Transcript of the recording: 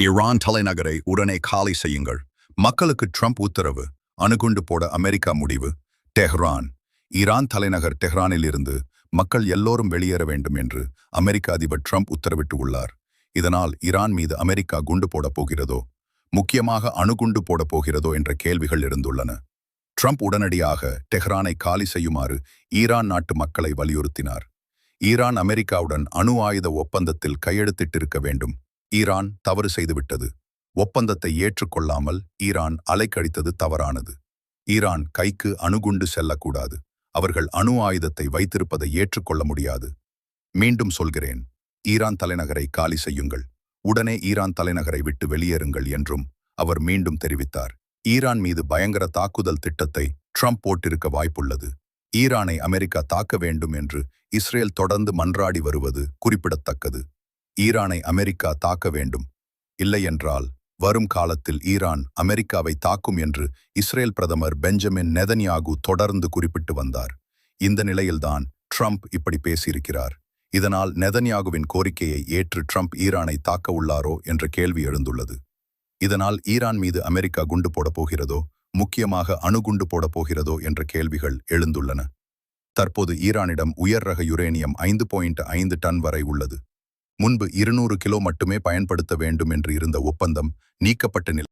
Iran தலைநகரை உடனே காலி செய்யுங்கள். மக்களுக்கு ட்ரம்ப் உத்தரவு அணுகுண்டு போட அமெரிக்கா முடிவு. டெஹ்ரான். ஈரான் தலைநகர் டெஹ்ரானில் இருந்து மக்கள் எல்லோரும் வெளியேற வேண்டும் என்று அமெரிக்க அதிபர் ட்ரம்ப் உத்தரவிட்டு உள்ளார். இதனால் ஈரான் மீது அமெரிக்கா குண்டு போடப் போகிறதோ முக்கியமாக அணுகுண்டு போடப் போகிறதோ என்ற கேள்விகள் இருந்துள்ளன ட்ரம்ப் உடனடியாக டெஹ்ரானை காலி செய்யுமாறு ஈரான் நாட்டு மக்களை வலியுறுத்தினார். ஈரான் அமெரிக்காவுடன் அணு ஆயுத ஒப்பந்தத்தில் கையெழுத்திட்டிருக்க வேண்டும். ஈரான் தவறு செய்துவிட்டது. ஒப்பந்தத்தை ஏற்றுக்கொள்ளாமல் ஈரான் அலைக்கழித்தது தவறானது. ஈரான் கைக்கு அணுகுண்டு செல்லக்கூடாது. அவர்கள் அணு ஆயுதத்தை வைத்திருப்பதை ஏற்றுக்கொள்ள முடியாது. மீண்டும் சொல்கிறேன் ஈரான் தலைநகரை காலி செய்யுங்கள். உடனே ஈரான் தலைநகரை விட்டு வெளியேறுங்கள் என்றும் அவர் மீண்டும் தெரிவித்தார். ஈரான் மீது பயங்கர தாக்குதல் திட்டத்தை ட்ரம்ப் போட்டிருக்க வாய்ப்புள்ளது. ஈரானை அமெரிக்கா தாக்க வேண்டும் என்று இஸ்ரேல் தொடர்ந்து மன்றாடி வருவது குறிப்பிடத்தக்கது. ஈரானை அமெரிக்கா தாக்க வேண்டும். இல்லையென்றால் வரும் காலத்தில் ஈரான் அமெரிக்காவை தாக்கும் என்று இஸ்ரேல் பிரதமர் பெஞ்சமின் நெதன்யாகு தொடர்ந்து குறிப்பிட்டு வந்தார். இந்த நிலையில்தான் ட்ரம்ப் இப்படி பேசியிருக்கிறார். இதனால் நெதன்யாகுவின் கோரிக்கையை ஏற்று ட்ரம்ப் ஈரானை தாக்க உள்ளாரோ என்ற கேள்வி எழுந்துள்ளது. இதனால் ஈரான் மீது அமெரிக்கா குண்டு போடப் போகிறதோ முக்கியமாக அணுகுண்டு போடப் போகிறதோ என்ற கேள்விகள் எழுந்துள்ளன. தற்போது ஈரானிடம் உயர் ரக யுரேனியம் ஐந்து பாயிண்ட் ஐந்து டன் வரை உள்ளது. முன்பு இருநூறு கிலோ மட்டுமே பயன்படுத்த வேண்டும் என்று இருந்த ஒப்பந்தம் நீக்கப்பட்ட நிலை